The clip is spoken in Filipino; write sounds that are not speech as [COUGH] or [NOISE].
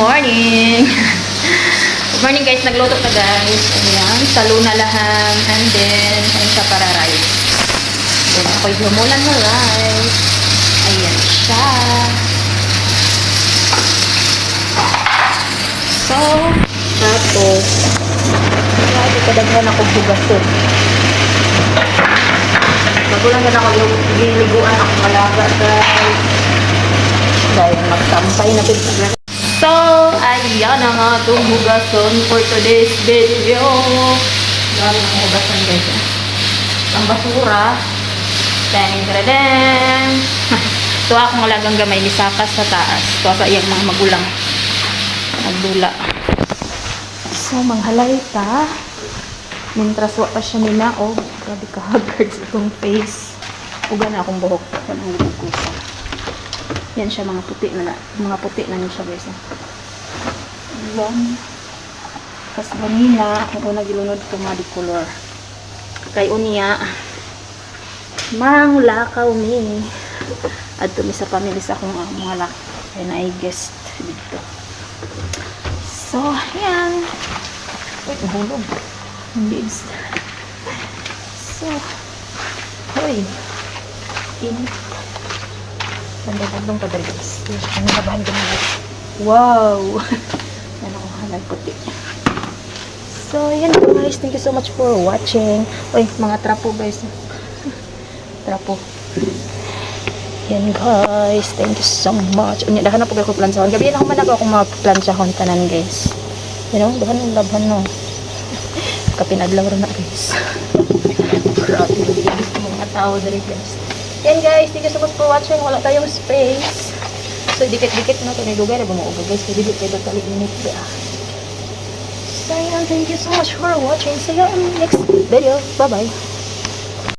morning! [LAUGHS] Good morning guys, nagluto na guys. Ayan, saluna laham and then ayan siya para rice. Then ako'y lumulan na rice. Ayan siya. So, tapos, grabe kadaghan ako bugason. Bago lang ganun ako yung giliguan ako malaga guys. Dahil magsampay na pinag Na nga itong hugason for today's video. Dami ang hugason guys. eh. Ang basura. Dang, dang, Ito akong alagang gamay ni Saka sa taas. Ito sa iyang mga magulang. Nagdula. So, manghalay ta. Mintras wa pa siya ni Naog. Grabe ka [LAUGHS] haggard itong face. Uga na akong buhok. Kanang ko sa. Yan siya mga puti na, mga puti na niya siya guys. ah. Yan. Kas ganina, akong una gilunod ko mga di color. Kay unya, mang lakaw mi. At mi sa pamilya sa akong ah, mga lak. Kaya na ay guest dito. So, yan. Wait, nahulog. Leaves. So, hoy. Init. Tanda-tandong pa dali guys. Ano labahan ko na guys. Wow! [LAUGHS] Yan ako halay puti. So, yan guys. Thank you so much for watching. Uy, mga trapo guys. [LAUGHS] Trapo. Yan guys. Thank you so much. Unya, dahan na po ako plansahon. Gabi na ako man ako mga plansyahon tanan guys. You know, dahan yung labhan no. [LAUGHS] Kapinadlaw rin na guys. [LAUGHS] Grabe mga tao dali guys. Yan guys, thank you so much for watching. Wala tayong space. So, dikit-dikit na ito na lugar. Bumuuga guys. Kaya dito tayo tali init. So, yan. Thank you so much for watching. See you in next video. Bye-bye.